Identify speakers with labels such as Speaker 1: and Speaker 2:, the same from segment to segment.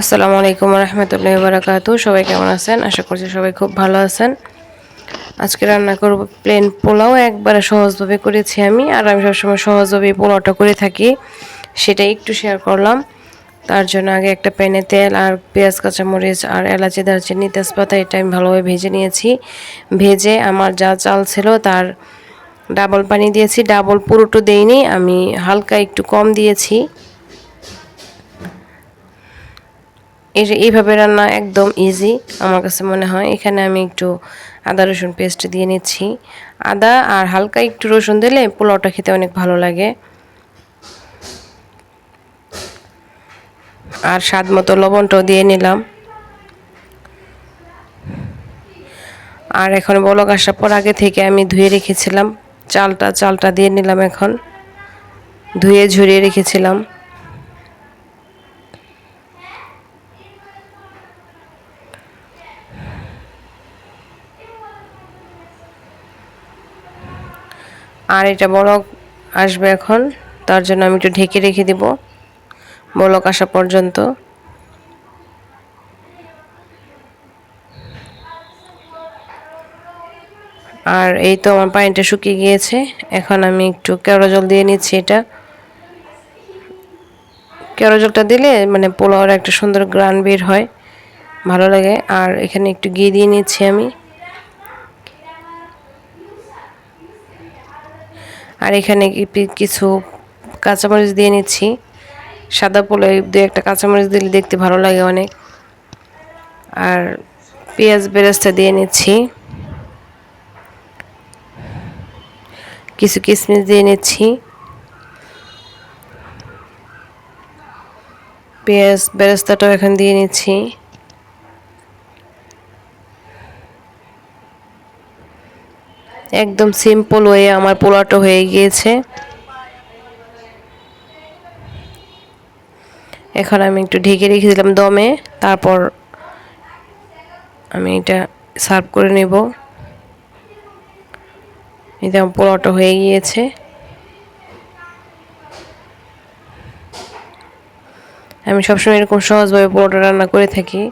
Speaker 1: আসসালামু আলাইকুম রহমতুল্লাহ বারাকাতু সবাই কেমন আছেন? আশা করছি সবাই খুব ভালো আছেন। আজকে রান্না করব প্লেন পোলাও। একবারে সহজভাবে করেছি আমি, আর আমি সবসময় সহজভাবে পোলাওটা করে থাকি। সেটা একটু শেয়ার করলাম। তার জন্য আগে একটা প্যানে তেল আর পেঁয়াজ, কাঁচামরিচ আর এলাচি, দারচিনি, তেজপাতা, এটা আমি ভালোভাবে ভেজে নিয়েছি। ভেজে আমার যা চাল ছিল তার ডাবল পানি দিয়েছি। ডাবল পুরোটো দেইনি, আমি হালকা একটু কম দিয়েছি। এইভাবে রান্না একদম ইজি আমার কাছে মনে হয়। এখানে আমি একটু আদা, রসুন পেস্ট দিয়ে নিচ্ছি। আদা আর হালকা একটু রসুন দিলে পোলাওটা খেতে অনেক ভালো লাগে। আর স্বাদ মতো লবণটাও দিয়ে নিলাম। আর এখন বলক আসার পর আগে থেকে আমি ধুয়ে রেখেছিলাম। চালটা চালটা দিয়ে নিলাম এখন। ধুয়ে ঝরিয়ে রেখেছিলাম। আর এটা বলক আসবে এখন, তার জন্য আমি একটু ঢেকে রেখে দিব বলক আসা পর্যন্ত। আর এই তো আমার পানিটা শুকিয়ে গিয়েছে, এখন আমি একটু কেওড়া জল দিয়ে নিচ্ছি এটা। কেওড়া জলটা দিলে মানে পোলাওয়ার একটা সুন্দর গ্রান বের হয়, ভালো লাগে। আর এখানে একটু ঘি দিয়ে নিচ্ছি আমি। আর এখানে কিছু কাঁচামরিচ দিয়ে নিচ্ছি। সাদা পোলে দু একটা কাঁচামরিচ দিলে দেখতে ভালো লাগে অনেক। আর পেঁয়াজ বেরেস্তা দিয়ে নিচ্ছি। কিছু কিশমিশ দিয়ে নিচ্ছি। পেঁয়াজ বেরেস্তাটাও এখন দিয়ে নিচ্ছি। একদম সিম্পল ওয়ে আমার পোলাওটা হয়ে গিয়েছে। এখন আমি একটু ঢেকে রেখেছিলাম দমে, তারপর আমি এটা সার্ভ করে নেব। এটা পোলাওটা হয়ে গিয়েছে। আমি সবসময় এরকম সহজভাবে পোলাওটা রান্না করে থাকি।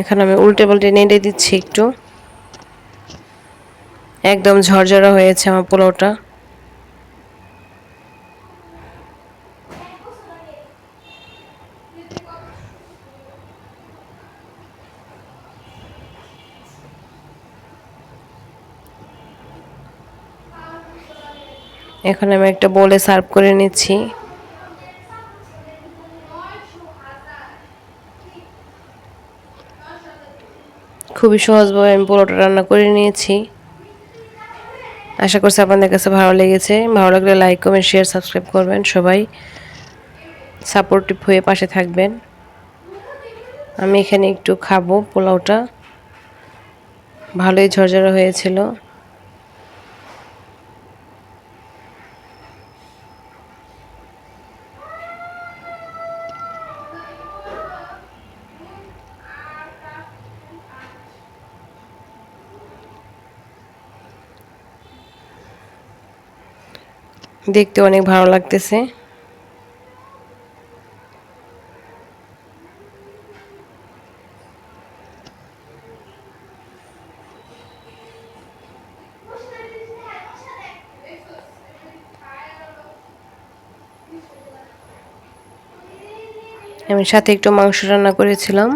Speaker 1: এখন আমি উল্টে পাল্টে নেড়ে দিচ্ছি একটু। একদম ঝরঝরা হয়েছে আমার পোলাওটা। এখন আমি একটা বলে সার্ভ করে নিচ্ছি। খুবই সহজভাবে আমি পোলাওটা রান্না করে নিয়েছি। আশা করছি আপনাদের কাছে ভালো লেগেছে। ভালো লাগলে লাইক কমেন্ট শেয়ার সাবস্ক্রাইব করবেন সবাই। সাপোর্টিভ হয়ে পাশে থাকবেন। আমি এখানে একটু খাব পোলাওটা। ভালোই ঝরঝরা হয়েছিল। দেখতে অনেক ভালো লাগতেছে। আমি সাথে একটু মাংস রান্না করেছিলাম।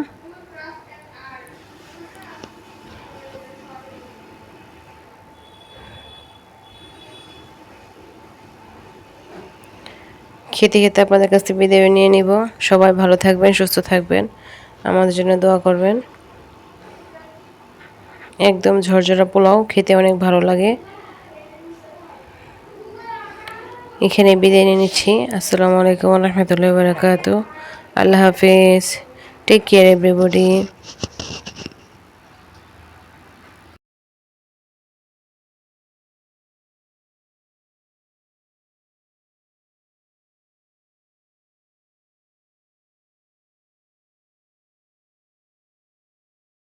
Speaker 1: খেতে খেতে আপনাদের কাছ থেকে বিদায় নিয়ে নিব। সবাই ভালো থাকবেন, সুস্থ থাকবেন। আমাদের জন্য দোয়া করবেন। একদম ঝরঝরা পোলাও খেতে অনেক ভালো লাগে। এখানে বিদায় নিয়ে নিচ্ছি। আসসালামু আলাইকুম রহমতুল্লাহ বারকাত আল্লাহ হাফিজ। Take care everybody